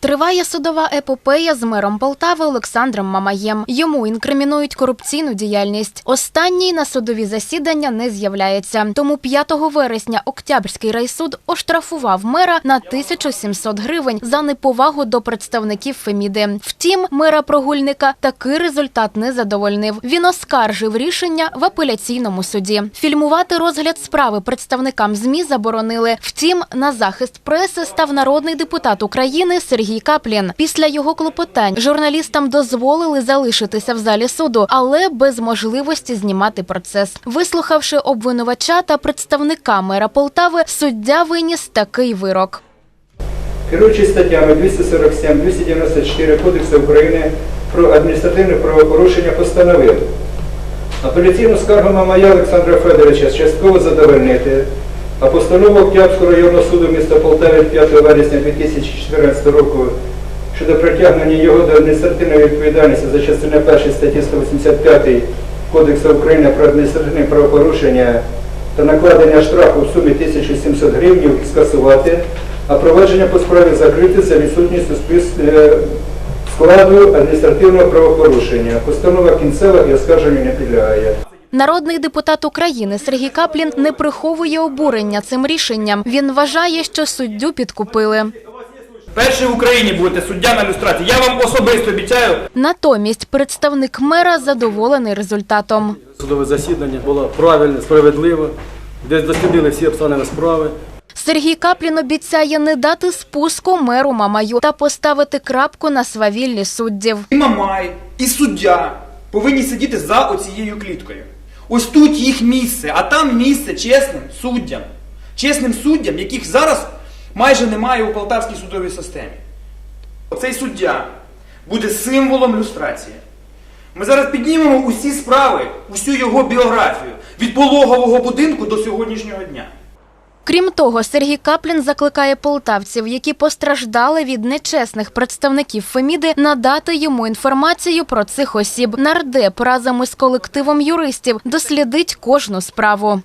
Триває судова епопея з мером Полтави Олександром Мамаєм. Йому інкримінують корупційну діяльність. Останній на судові засідання не з'являється. Тому 5 вересня Октябрьський райсуд оштрафував мера на 1700 гривень за неповагу до представників Феміди. Втім, мера прогульника такий результат не задовольнив. Він оскаржив рішення в апеляційному суді. Фільмувати розгляд справи представникам ЗМІ заборонили. Втім, на захист преси став народний депутат України Сергій Каплін. Після його клопотань журналістам дозволили залишитися в залі суду, але без можливості знімати процес. Вислухавши обвинувача та представника мера Полтави, суддя виніс такий вирок. Керуючись статтями 247-294 Кодексу України про адміністративне правопорушення постановив апеляційну скаргу Мамая Олександра Федоровича частково задовольнити, а постанову Октябрського районного суду міста Полтави 5 вересня 2014 року щодо притягнення його до адміністративної відповідальності за частиною 1 статті 185 Кодексу України про адміністративне правопорушення та накладення штрафу в сумі 1700 гривень скасувати, а провадження по справі закрити за відсутністю е, складу адміністративного правопорушення. Постанова кінцева і оскарженню не підлягає. Народний депутат України Сергій Каплін не приховує обурення цим рішенням. Він вважає, що суддю підкупили. Перший в Україні будете суддя на люстрації. Я вам особисто обіцяю. Натомість представник мера задоволений результатом. Судове засідання було правильне, справедливе, де дослідили всі обставини справи. Сергій Каплін обіцяє не дати спуску меру Мамаю та поставити крапку на свавіллі суддів. І Мамай, і суддя повинні сидіти за оцією кліткою. Ось тут їх місце, а там місце чесним суддям. Чесним суддям, яких зараз майже немає у полтавській судовій системі. Цей суддя буде символом люстрації. Ми зараз піднімемо усі справи, усю його біографію від пологового будинку до сьогоднішнього дня. Крім того, Сергій Каплін закликає полтавців, які постраждали від нечесних представників Феміди, надати йому інформацію про цих осіб. Нардеп разом із колективом юристів дослідить кожну справу.